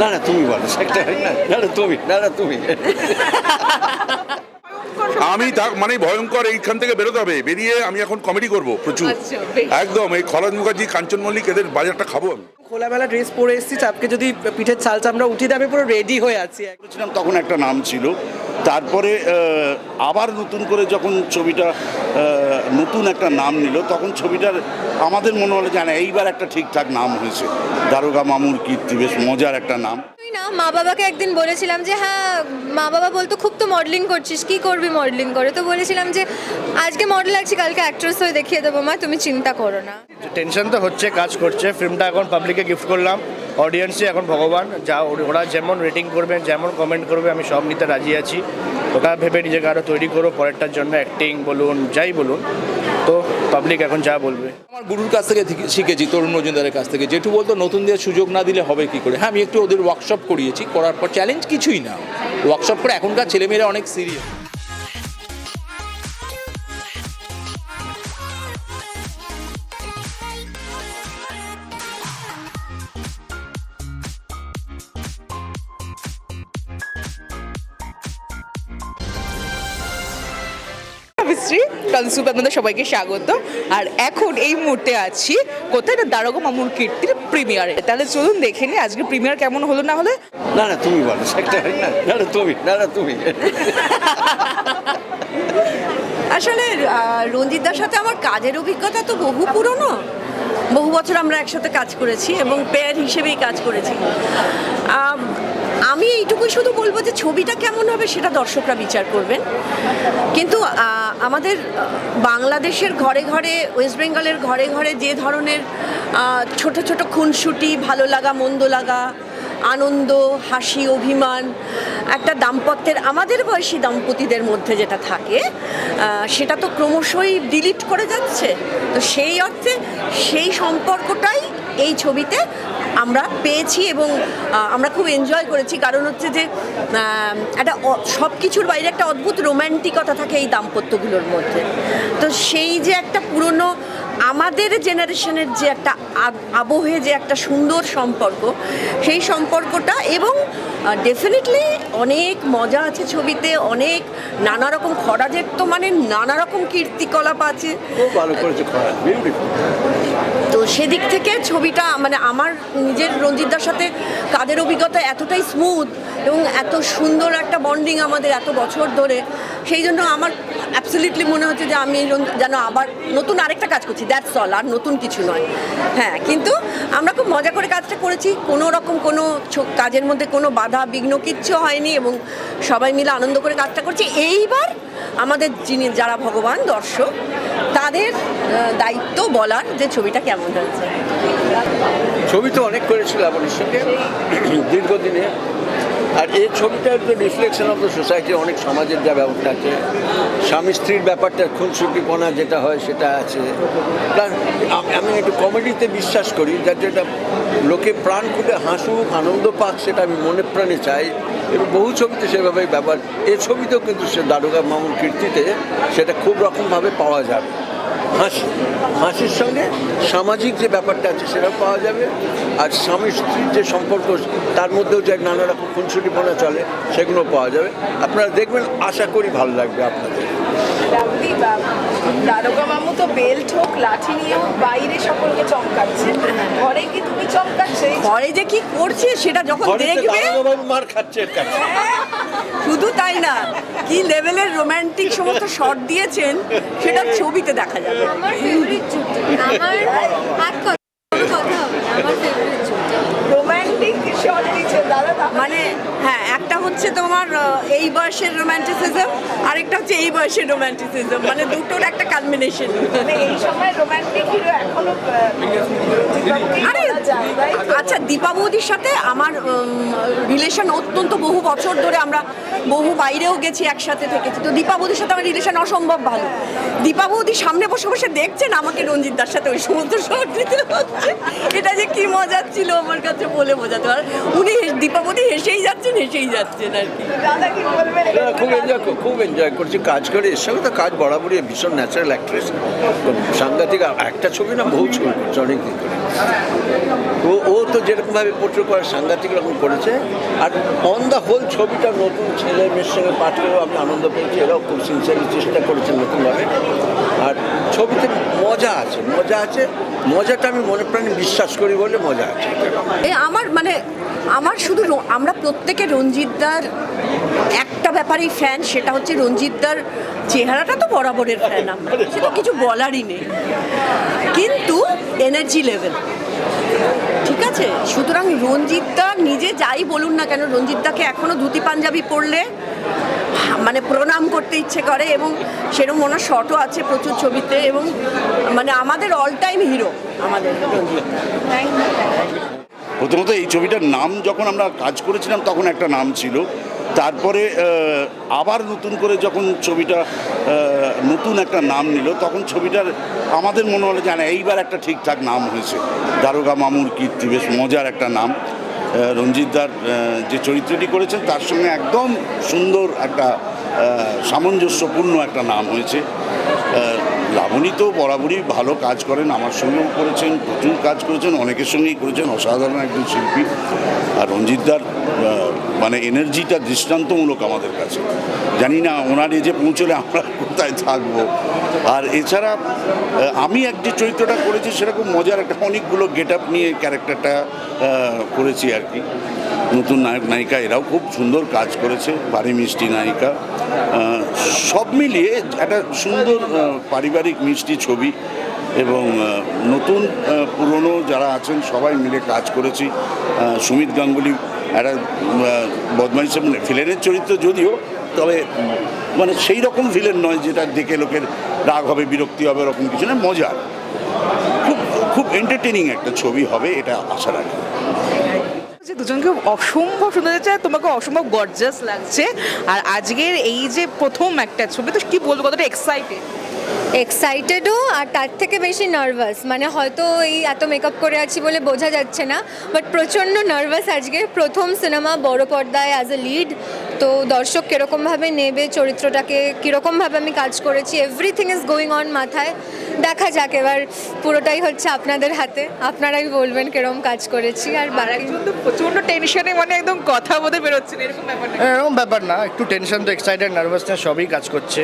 না না তুমি বলো সেটা না না তুমি না না তুমি। আমি তা- মানে ভয়ঙ্কর এইখান থেকে বেরোতে হবে। বেরিয়ে আমি এখন কমেডি করব প্রচুর। আচ্ছা, একদম এই খরাজ মুখার্জি কাঞ্চন মল্লিক এদের বাজারটা খাব আমি। খোলামেলা ড্রেস পরে এসেছি চাপকে যদি পিঠের চাল চামড়া উঠিয়ে দেবে পুরো রেডি হয়ে আছি। তখন একটা নাম ছিল তারপরে আবার নতুন করে যখন ছবিটা নতুন একটা নাম নিল তখন ছবিটার আমাদের মনে হলো জানা এইবার একটা ঠিকঠাক নাম হয়েছে। দারোগা মামুর কীর্তি বেশ মজার একটা নাম। তুই না মা বাবাকে একদিন বলেছিলাম যে হ্যাঁ মা বাবা বলতো খুব তো মডেলিং করছিস কি করবি মডেলিং করে? তো বলেছিলাম যে আজকে মডেল আছি কালকে অ্যাক্ট্রেস হয়ে দেখিয়ে দেবো মা তুমি চিন্তা করো না। টেনশন তো হচ্ছে কাজ করছে ফিল্মটা এখন পাবলিকে গিফট করলাম। অডিয়েন্সই এখন ভগবান, যা ওরা যেমন রেটিং করবে, যেমন কমেন্ট করবে, আমি সব নিতে রাজি আছি। ওটা ভেবে নিজেকে আরও তৈরি করো, পরেরটার জন্য অ্যাক্টিং বলুন, যাই বলুন। তো পাবলিক এখন যা বলবে। আমার গুরুর কাছ থেকে শিখেছি, তরুণ মজুমদারের কাছ থেকে। যেটু বলতো নতুনদের সুযোগ না দিলে হবে কি করে? হ্যাঁ আমি একটু ওদের ওয়ার্কশপ করিয়েছি, করার পর চ্যালেঞ্জ কিছুই না। ওয়ার্কশপ করে এখনকার ছেলেমেয়েরা অনেক সিরিয়াস কনসুপ আপনাদের সবাইকে স্বাগত। আর এখন এই মুহূর্তে আছি কোথায়? না দারোগা মামুর কীর্তির প্রিমিয়ারে। তাহলে চলুন দেখে নিই আজকে প্রিমিয়ার কেমন হলো না হলে। না না তুমি বলো সেটা না না না তুমি না না তুমি। আসলে রঞ্জিতদার সাথে আমার কাজের অভিজ্ঞতা তো বহু পুরনো। বহু বছর আমরা একসাথে কাজ করেছি এবং পেয়ার হিসেবেই কাজ করেছি। আম, এইটুকুই শুধু বলব যে ছবিটা কেমন হবে সেটা দর্শকরা বিচার করবেন। কিন্তু আমাদের বাংলাদেশের ঘরে ঘরে ওয়েস্ট বেঙ্গলের ঘরে ঘরে যে ধরনের ছোট ছোট খুনসুটি ভালো লাগা মন্দ লাগা আনন্দ হাসি অভিমান একটা দাম্পত্যের আমাদের বয়সী দম্পতিদের মধ্যে যেটা থাকে সেটা তো ক্রমশই ডিলিট করে যাচ্ছে। তো সেই অর্থে সেই সম্পর্কটাই এই ছবিতে আমরা পেয়েছি এবং আমরা খুব এনজয় করেছি। কারণ হচ্ছে যে একটা সব কিছুর বাইরে একটা অদ্ভুত রোম্যান্টিকতা থাকে এই দাম্পত্যগুলোর মধ্যে। তো সেই যে একটা পুরনো, আমাদের জেনারেশনের যে একটা আবহে যে একটা সুন্দর সম্পর্ক, সেই সম্পর্কটা এবং ডেফিনেটলি অনেক মজা আছে ছবিতে, অনেক নানা রকম খরাজের তো মানে নানা রকম কীর্তিকলাপ আছে। করেছে সেদিক থেকে ছবিটা মানে আমার নিজের রঞ্জিতদার সাথে কাজের অভিজ্ঞতা এতটাই স্মুথ এবং এত সুন্দর একটা বন্ডিং আমাদের এত বছর ধরে, সেই জন্য আমার অ্যাবসলিউটলি মনে হচ্ছে যে আমি যেন আবার নতুন আরেকটা কাজ করছি দ্যাটস অল আর নতুন কিছু নয়। হ্যাঁ কিন্তু আমরা খুব মজা করে কাজটা করেছি, কোনো রকম কোনো কাজের মধ্যে কোনো বাধা বিঘ্ন কিচ্ছু হয়নি এবং সবাই মিলে আনন্দ করে কাজটা করছি। এইবার আমাদের যিনি, যারা ভগবান, দর্শক, তাদের দায়িত্ব বলার যে ছবিটা কেমন হয়েছে? ছবি তো অনেক করেছিল আপনার সঙ্গে, দীর্ঘদিনে। আর এই ছবিটা একটা রিফ্লেকশন অফ দ্য সোসাইটি অনেক সমাজের যা ব্যবস্থা আছে, স্বামী স্ত্রীর ব্যাপারটা, খুনসুটিপনা যেটা হয় সেটা আছে। প্লাস, আমি- একটু কমেডিতে বিশ্বাস করি, যার যেটা লোকে প্রাণ খুলে হাসুক, আনন্দ পাক, সেটা আমি মনে প্রাণে চাই। এবং বহু ছবিতে সেভাবেই ব্যাপার এই ছবিতেও কিন্তু সে দারোগা মামুন কীর্তিতে সেটা খুব রকমভাবে পাওয়া যাবে। হাসি হাসির সঙ্গে সামাজিক যে ব্যাপারটা আছে সেটাও পাওয়া যাবে। আর স্বামী স্ত্রীর যে সম্পর্ক তার মধ্যেও যে নানা রকম খুনসুটিপনা চলে সেগুলো পাওয়া যাবে। আপনারা দেখবেন আশা করি ভালো লাগবে আপনাদের। দারোগা মামু তো বেল্ট হোক লাঠি নিয়ে হোক বাইরে সকলকে চমকাচ্ছে। ঘরে কি তুমি চমকাচ্ছে? ঘরে যে কি করছে সেটা যখন দেখবে মার খাচ্ছে শুধু তাই না কি লেভেলের রোমান্টিক সমস্ত শট দিয়েছেন সেটা ছবিতে দেখা যাবে। আমার ফেভারিট চুটি আমার হাত কোনো কথা হবে না আমার ফেভারিট চুটি রোমান্টিক শট দিচ্ছে দাদা মানে হ্যাঁ একটা হচ্ছে তোমার এই বয়সের রোমান্টিসিজম আরেকটা হচ্ছে এই বয়সের রোমান্টিসিজম মানে দুটোর একটা কম্বিনেশন মানে এই সময় রোমান্টিক হিরো এখনও আরে আচ্ছা দীপা বৌদির সাথে আমার রিলেশন অত্যন্ত বহু বছর ধরে আমরা বহু বাইরেও গেছি একসাথে থেকেছি। তো দীপা বৌদির সাথে আমার রিলেশন অসম্ভব ভালো। দীপা বৌদি সামনে বসে বসে দেখছেন আমাকে রঞ্জিতদার সাথে ওই সমস্ত শট দিতে হচ্ছে। এটা যে কি মজার ছিল আমার কাছে বলে বোঝাতে পার। উনি দীপা বৌদি হেসেই যাচ্ছেন হেসেই যাচ্ছেন আর কি। দাদা কি বলবেন? না, খুব এনজয় খুব এনজয় করছি। কাজ করে এর সঙ্গে তো কাজ বরাবরই ভীষণ ন্যাচারাল অ্যাক্ট্রেস আর একটা ছবি না বহু ছবি করছে অনেক দিন করে ও ও তো যেরকমভাবে পোট্রে করার সাংঘাতিক রকম করেছে। আর অন দ্য হোল ছবিটা নতুন ছেলে মেয়ের সঙ্গে পাঠ করেও আমি আনন্দ পেয়েছি এরাও খুব সিনসিয়ারলি চেষ্টা করেছেন নতুনভাবে। আর ছবিতে মজা আছে মজা আছে। মজাটা আমি মনে প্রাণে বিশ্বাস করি বলে মজা আছে। আমার মানে আমার শুধু আমরা প্রত্যেকে রঞ্জিতদার একটা ব্যাপারেই ফ্যান সেটা হচ্ছে রঞ্জিতদার চেহারাটা তো বরাবরের ফ্যান আমরা। সেটা কিছু বলারই নেই। কিন্তু এনার্জি লেভেল ঠিক আছে? সুতরাং রঞ্জিতদা নিজে যাই বলুন না কেন রঞ্জিতদাকে এখনও ধুতি পাঞ্জাবি পরলে মানে প্রণাম করতে ইচ্ছে করে এবং সেরকম ওনার শটও আছে প্রচুর ছবিতে এবং মানে আমাদের অল টাইম হিরো আমাদের প্রথমত এই ছবিটার নাম যখন আমরা কাজ করেছিলাম, তখন একটা নাম ছিল তারপরে আবার নতুন করে যখন ছবিটা নতুন একটা নাম নিল, তখন ছবিটার আমাদের মনে হলো যে এইবার একটা ঠিকঠাক নাম হয়েছে। দারোগা মামুর কীর্তি বেশ মজার একটা নাম। রঞ্জিতদার যে চরিত্রটি করেছেন, তার সঙ্গে একদম সুন্দর একটা সামঞ্জস্যপূর্ণ একটা নাম হয়েছে। লাবণী তো বরাবরই ভালো কাজ করেন, আমার সঙ্গেও করেছেন, প্রচুর কাজ করেছেন, অনেকের সঙ্গেই করেছেন, অসাধারণ একজন শিল্পী। আর রঞ্জিতদার মানে এনার্জিটা দৃষ্টান্তমূলক আমাদের কাছে। জানি না ওনার এজে পৌঁছলে আমরা কোথায় থাকব। আর এছাড়া আমি এক যে চরিত্রটা করেছি সেরকম মজার একটা, অনেকগুলো গেট আপ নিয়ে ক্যারেক্টারটা করেছি আর কি। নতুন নায়ক, নায়িকা, এরাও খুব সুন্দর কাজ করেছে বাড়ি মিষ্টি নায়িকা। সব মিলিয়ে একটা সুন্দর পারিবারিক মিষ্টি ছবি এবং নতুন পুরনো যারা আছেন সবাই মিলে কাজ করেছি। সুমিত গাঙ্গুলি একটা বদমাইশ ভিলেনের চরিত্র যদিও, তবে মানে সেই রকম ভিলেন নয় যেটা দেখে লোকের রাগ হবে, বিরক্তি হবে, ওরকম কিছু না মজার। খুব খুব এন্টারটেনিং একটা ছবি হবে, এটা আশা রাখি। যে দুজনকে অসম্ভব সুন্দর আর তোমাকে অসম্ভব গর্জাস লাগছে। আর আজকের এই যে প্রথম একটা ছবি, তো কি বলব, কতটা এক্সাইটেড এক্সাইটেডও আর তার থেকে বেশি নার্ভাস মানে হয়তো এই এত মেকআপ করে আছি বলে বোঝা যাচ্ছে না বাট প্রচণ্ড নার্ভাস আজকে। প্রথম সিনেমা বড় পর্দায় অ্যাজ এ লিড তো দর্শক কীরকমভাবে নেবে, চরিত্রটাকে কীরকমভাবে আমি কাজ করেছি এভরিথিং ইজ গোয়িং অন মাথায়। দেখা যাক এবার পুরোটাই হচ্ছে আপনাদের হাতে। আপনারাই বলবেন কীরকম কাজ করেছি আর বাকি প্রচণ্ড টেনশনে মানে একদম কথা বলতে বেরোচ্ছে না এরকম ব্যাপার না। এরকম ব্যাপার না একটু টেনশন তো এক্সাইটেড নার্ভাসনেস সবই কাজ করছে।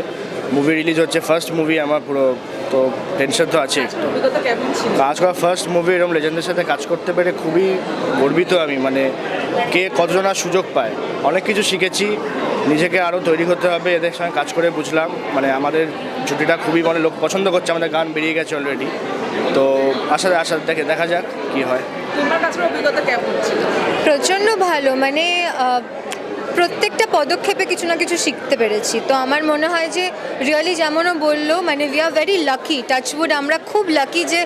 মুভি রিলিজ হচ্ছে ফার্স্ট মুভি আমার পুরো তো টেনশন তো আছে একটু ছিল? কাজ করা ফার্স্ট মুভি এরকম লেজেন্ডের সাথে কাজ করতে পেরে খুবই গর্বিত আমি মানে কে কতজন আর সুযোগ পায়। অনেক কিছু শিখেছি নিজেকে আরও তৈরি করতে হবে এদের সঙ্গে কাজ করে বুঝলাম। মানে আমাদের ছুটিটা খুবই মানে লোক পছন্দ করছে আমাদের গান বেরিয়ে গেছে অলরেডি তো আশা আশা দেখে দেখা যাক কি হয়। তোমার কাছে অভিজ্ঞতা কেমন ছিল? প্রচণ্ড ভালো মানে প্রত্যেকটা পদক্ষেপে কিছু না কিছু শিখতে পেরেছি। তো আমার মনে হয় যে রিয়েলি যেমনও বলল মানে we are very lucky touch wood আমরা খুব লাকি যে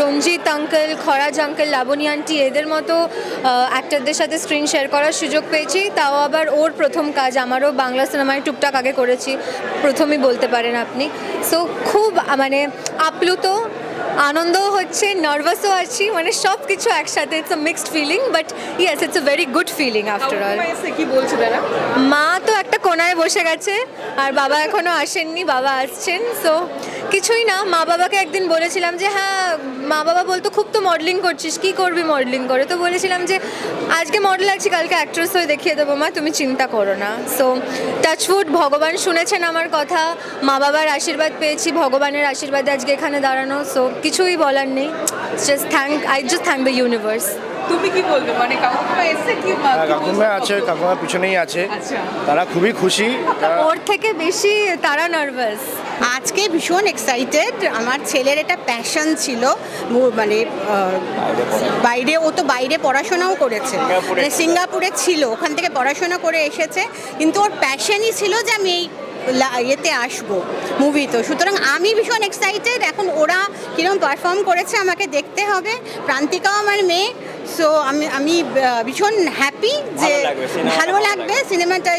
Ranjit uncle Kharaj uncle Laboni aunty এদের মতো অ্যাক্টরদের সাথে স্ক্রিন শেয়ার করার সুযোগ পেয়েছি। তাও আবার ওর প্রথম কাজ, আমারও বাংলা সিনেমায় টুকটাক আগে করেছি, প্রথমই বলতে পারেন আপনি। সো খুব মানে আপ্লুত আনন্দও হচ্ছে নার্ভাসও আছি মানে সব কিছু একসাথে it's a mixed feeling but yes it's a very good feeling after all কি বলছে তারা? মা তো একটা কোনায় বসে গেছে আর বাবা এখনও আসেননি বাবা আসছেন সো কিছুই না, মা বাবাকে একদিন বলেছিলাম যে হ্যাঁ মা বাবা বলতো খুব তো মডেলিং করছিস, কি করবি মডেলিং করে? তো বলেছিলাম যে, আজকে মডেল আছি, কালকে অ্যাক্ট্রেস হয়ে দেখিয়ে দেবো, মা, তুমি চিন্তা করো না। সো টাচফুড ভগবান শুনেছেন আমার কথা, মা বাবার আশীর্বাদ পেয়েছি, ভগবানের আশীর্বাদে আজকে এখানে দাঁড়ানো। সো কিছুই বলার নেই just thank I just thank the universe তুমি কি বলবে? মানে কাকুমা এসে কি আর কাকুমা আছে কাকুমার পিছনেই আছে। আচ্ছা। তারা খুবই খুশি। ওর থেকে বেশি তারা নার্ভাস আজকে ভীষণ এক্সাইটেড আমার ছেলের এটা প্যাশন ছিল মানে বাইরে ও তো বাইরে পড়াশোনাও করেছে। মানে সিঙ্গাপুরে ছিল ওখান থেকে পড়াশোনা করে এসেছে। কিন্তু ওর প্যাশনই ছিল যে আমি এই ইয়েতে আসব মুভি তো। সুতরাং আমি ভীষণ এক্সাইটেড এখন ওরা কীরকম পারফর্ম করেছে আমাকে দেখতে হবে। প্রান্তিকাও আমার মেয়ে। সো আমি আমি ভীষণ হ্যাপি যে ভালো লাগবে, সিনেমাটা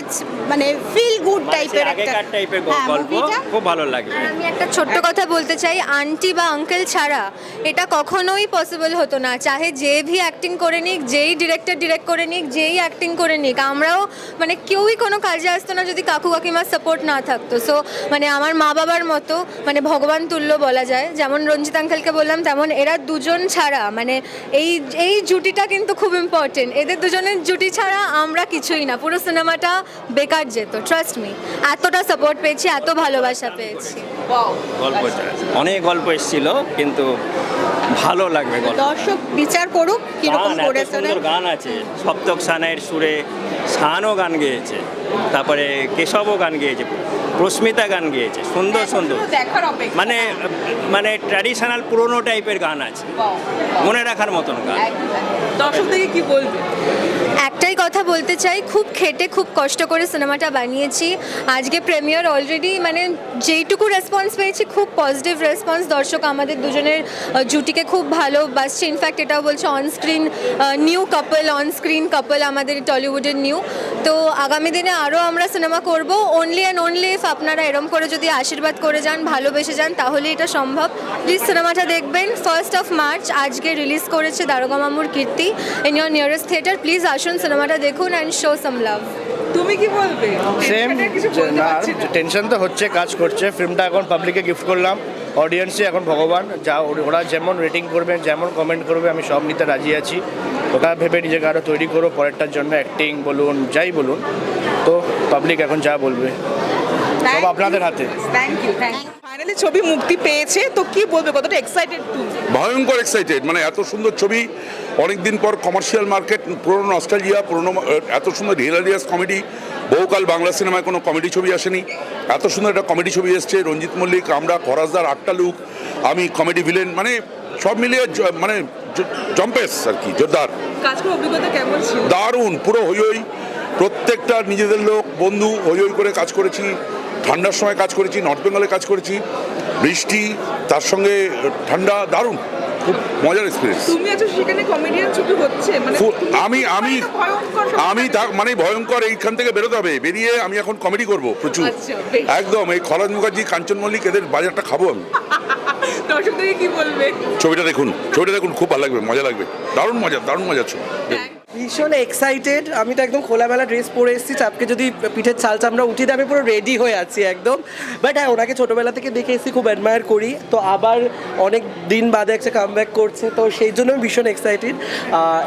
মানে ফিল গুড টাইপের একটা টাইপের হ্যাঁ, গল্প খুব ভালো লাগবে। আমি একটা ছোট্ট কথা বলতে চাই আন্টি বা আঙ্কেল ছাড়া এটা কখনোই পসিবল হতো না। চাহে যে ভি অ্যাক্টিং করে নিক যেই ডিরেক্টর ডিরেক্ট করে নিক যেই অ্যাক্টিং করে নিক আমরাও মানে কেউই কোনো কাজে আসতো না যদি কাকু কাকিমার সাপোর্ট না থাকতো। সো মানে আমার মা বাবার মতো মানে ভগবান তুল্য বলা যায়। যেমন রঞ্জিত আঙ্কেলকে বললাম তেমন এরা দুজন ছাড়া। মানে এই এই জুটিটা কিন্তু খুব ইম্পর্টেন্ট এদের দুজনের জুটি ছাড়া আমরা কিছুই না। পুরো সিনেমাটা বেকার যেত ট্রাস্ট মি এতটা সাপোর্ট পেয়েছি এত ভালোবাসা পেয়েছি। গল্পটা অনেক গল্প এসেছিল কিন্তু ভালো লাগবে দর্শক বিচার করুক কীরকম করেছে গান আছে। সপ্তক সানের সুরে শানও গান গেয়েছে। তারপরে কেশবও গান গেয়েছে প্রস্মিতা গান গেয়েছে সুন্দর সুন্দর। মানে মানে ট্র্যাডিশনাল পুরোনো টাইপের গান আছে। মনে রাখার মতন গান। দর্শক থেকে কি বলবে একটাই কথা বলতে চাই, খুব খেটে খুব কষ্ট করে সিনেমাটা বানিয়েছি। আজকে প্রেমিয়ার অলরেডি মানে যেইটুকু রেসপন্স পেয়েছি, খুব পজিটিভ রেসপন্স দর্শক আমাদের দুজনের জুটিকে খুব ভালোবাসছে ইনফ্যাক্ট এটাও বলছে on screen new couple on screen couple আমাদের টলিউডের নিউ তো আগামী দিনে আরও আমরা সিনেমা করব। অনলি অ্যান্ড অনলি ইফ আপনারা এরম করে যদি আশীর্বাদ করে যান, ভালোবেসে যান, তাহলে এটা সম্ভব। প্লিজ সিনেমাটা দেখবেন। ফার্স্ট অফ মার্চ আজকে রিলিজ করেছে Daroga Mamur Kirti. In your nearest theatre please আসুন। সিনেমাটা দেখুন অ্যান্ড শো সাম লাভ তুমি কি বলবে? সেম টেনশন তো হচ্ছে কাজ করছে। ফিল্মটা এখন পাবলিকে গিফট করলাম। অডিয়েন্সই এখন ভগবান। যা ওরা যেমন রেটিং করবে যেমন কমেন্ট করবে আমি সব নিতে রাজি আছি। ওটা ভেবে নিজেকে আরও তৈরি করো পরেরটার জন্য অ্যাক্টিং বলুন যাই বলুন। তো পাবলিক এখন যা বলবে। সব আপনাদের হাতে। Thank you thank you finally ছবি মুক্তি পেয়েছে তো কি বলবে? কতটা এক্সাইটেড ভয়ঙ্কর এক্সাইটেড মানে এত সুন্দর ছবি অনেকদিন পর কমার্শিয়াল মার্কেট পুরনো অস্ট্রেলিয়া পুরনো এত সুন্দর হিলারিয়াস কমেডি বহুকাল বাংলা সিনেমায় কোনো কমেডি ছবি আসেনি। এত সুন্দর একটা কমেডি ছবি এসছে রঞ্জিত মল্লিক আমরা খরাজদার আটটা লুক আমি কমেডি ভিলেন মানে সব মিলিয়ে মানে জম্পেস আর কি জোরদার। দারুণ পুরো হই প্রত্যেকটা নিজেদের লোক বন্ধু হই করে কাজ করেছি। ঠান্ডার সময় কাজ করেছি নর্থ বেঙ্গলে কাজ করেছি বৃষ্টি তার সঙ্গে ঠান্ডা দারুণ খুব মজার এক্সপিরিয়েন্স তুমি আছো সেখানে কমেডিয়ান ছবি হচ্ছে মানে আমি আমি সময় আমি তা- মানে ভয়ঙ্কর এইখান থেকে বেরোতে হবে বেরিয়ে আমি এখন কমেডি করব প্রচুর। আচ্ছা, একদম এই খরাজ মুখার্জি কাঞ্চন মল্লিক এদের বাজারটা খাব আমি। কি বলবে? ছবিটা দেখুন ছবিটা দেখুন খুব ভালো লাগবে মজা লাগবে দারুণ মজা দারুণ মজা ছবি। ভীষণ এক্সাইটেড আমি তো একদম খোলামেলা ড্রেস পরে এসেছি চাপকে যদি পিঠের চাল চামড়া উঠিয়ে আমি পুরো রেডি হয়ে আছি একদম। বাট হ্যাঁ ওনাকে ছোটোবেলা থেকে দেখে এসেছি, খুব অ্যাডমায়ার করি। তো আবার অনেক দিন বাদে একটা কাম ব্যাক করছে, তো সেই জন্য ভীষণ এক্সাইটেড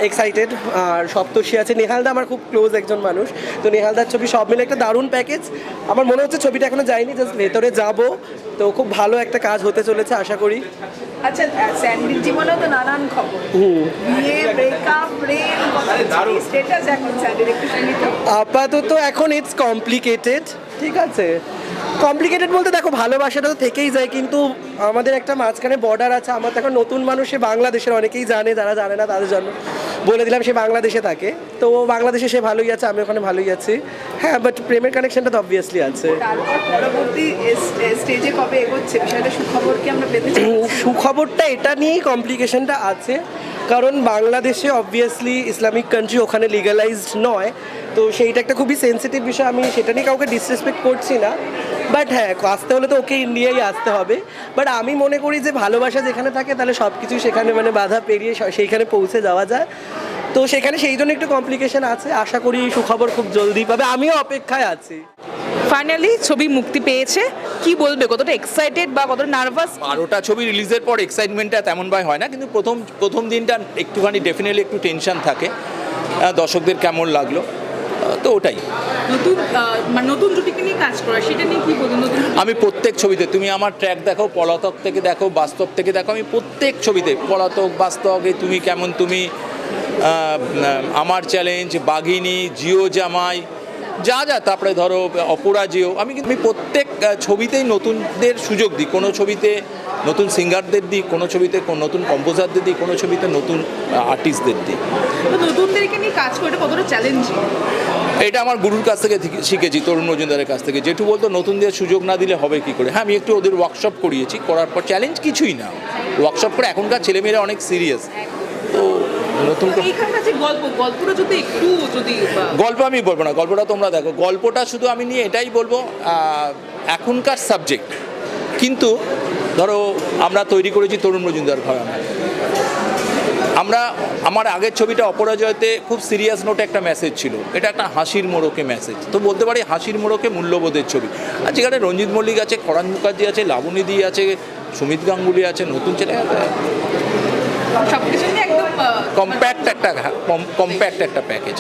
এক্সাইটেড আর সপ্তর্ষি আছে। নেহালদা আমার খুব ক্লোজ একজন মানুষ। তো নেহালদার ছবি সব মিলে একটা দারুণ প্যাকেজ আমার মনে হচ্ছে ছবিটা এখনও যায়নি জাস্ট ভেতরে যাব। তো খুব ভালো একটা কাজ হতে চলেছে, আশা করি। আচ্ছা স্যান্ডির জীবনেও তো নানান খবর। বিয়ে ব্রেকআপ প্রেম স্টেটাস এখন স্যান্ডির একটু শুনি তো। আপাতত এখন ইটস কমপ্লিকেটেড ঠিক আছে? কমপ্লিকেটেড বলতে দেখো ভালোবাসাটা তো থেকেই যায় কিন্তু আমাদের একটা মাঝখানে বর্ডার আছে। আমার তো এখন নতুন মানুষ সে বাংলাদেশের অনেকেই জানে যারা জানে না তাদের জন্য বলে দিলাম সে বাংলাদেশে থাকে। তো ও বাংলাদেশে সে ভালোই আছে আমি ওখানে ভালোই আছি। হ্যাঁ বাট প্রেমের কানেকশনটা তো অবভিয়াসলি আছে। পরবর্তী স্টেজে কবে এগোচ্ছে? বিষয়টা সুখবর কি আমরা পেতে সুখবরটা এটা নিয়েই কমপ্লিকেশনটা আছে কারণ বাংলাদেশে অবভিয়াসলি ইসলামিক কান্ট্রি ওখানে লিগালাইজড নয় তো সেইটা একটা খুবই সেন্সিটিভ বিষয় আমি সেটা নিয়ে কাউকে ডিসরেসপেক্ট করছি না। বাট হ্যাঁ আসতে হলে তো ওকে ইন্ডিয়াই আসতে হবে। বাট আমি মনে করি যে ভালোবাসা যেখানে থাকে তাহলে সব কিছু সেখানে মানে বাধা পেরিয়ে সেইখানে পৌঁছে যাওয়া যায়। তো সেখানে সেই জন্য একটু কমপ্লিকেশন আছে। আশা করি সুখবর খুব জলদি পাবে। আমিও অপেক্ষায় আছি। ফাইনালি ছবি মুক্তি পেয়েছে। কি বলবে? কতটা এক্সাইটেড বা কতটা নার্ভাস বারোটা ছবি রিলিজের পর এক্সাইটমেন্টটা তেমন ভাই হয় না কিন্তু প্রথম প্রথম দিনটা একটুখানি ডেফিনেটলি একটু টেনশন থাকে। দর্শকদের কেমন লাগল? তো ওটাই। নতুন মানে নতুন জুটিকে নিয়ে কাজ করা সেটা নিয়ে কি আমি প্রত্যেক ছবিতে তুমি আমার ট্র্যাক দেখো পলাতক থেকে দেখো বাস্তব থেকে দেখো আমি প্রত্যেক ছবিতে পলাতক বাস্তব তুমি কেমন তুমি আমার চ্যালেঞ্জ বাঘিনী জিও জামাই যা যা তারপরে ধরো অপরাজেয় আমি কিন্তু আমি প্রত্যেক ছবিতেই নতুনদের সুযোগ দিই। কোনো ছবিতে নতুন সিঙ্গারদের দিই কোনো ছবিতে কোন নতুন কম্পোজারদের দিই কোনো ছবিতে নতুন আর্টিস্টদের দিই। নতুনদেরকে নিয়ে কাজ করে কতটা চ্যালেঞ্জিং এটা আমার গুরুর কাছ থেকে শিখেছি তরুণ মজুমদারের কাছ থেকে। যেটু বলতো নতুনদের সুযোগ না দিলে হবে কি করে? হ্যাঁ আমি একটু ওদের ওয়ার্কশপ করিয়েছি করার পর চ্যালেঞ্জ কিছুই না। ওয়ার্কশপ করে এখনকার ছেলেমেয়েরা অনেক সিরিয়াস নতুন গল্প আমি বলব না গল্পটা তোমরা দেখো। গল্পটা শুধু আমি নিয়ে এটাই বলব এখনকার সাবজেক্ট কিন্তু ধরো আমরা তৈরি করেছি তরুণ মজুমদার ঘরানা আমরা। আমার আগের ছবিটা অপরাজয়তে খুব সিরিয়াস নোটে একটা মেসেজ ছিল। এটা একটা হাসির মোড়কে মেসেজ তো বলতে পারি হাসির মোড়কে মূল্যবোধের ছবি। আর যেখানে রঞ্জিত মল্লিক আছে খরান মুখার্জি আছে লাবণীদি আছে সুমিত গাঙ্গুলি আছে নতুন ছেলে। নিয়ে একদম কম্প্যাক্ট একটা কম্প্যাক্ট একটা প্যাকেজ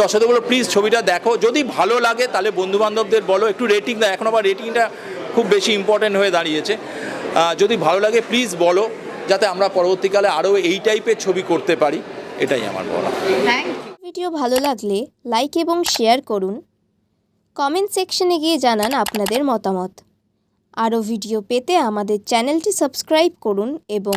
দর্শকদের বলো প্লিজ ছবিটা দেখো। যদি ভালো লাগে তাহলে বন্ধু বান্ধবদের বলো। একটু রেটিং দাও এখন আবার রেটিংটা খুব বেশি ইম্পর্টেন্ট হয়ে দাঁড়িয়েছে। যদি ভালো লাগে প্লিজ বলো যাতে আমরা পরবর্তীকালে আরও এই টাইপের ছবি করতে পারি। এটাই আমার বলা। ভিডিও ভালো লাগলে লাইক এবং শেয়ার করুন। কমেন্ট সেকশনে গিয়ে জানান আপনাদের মতামত। আরও ভিডিও পেতে আমাদের চ্যানেলটি সাবস্ক্রাইব করুন এবং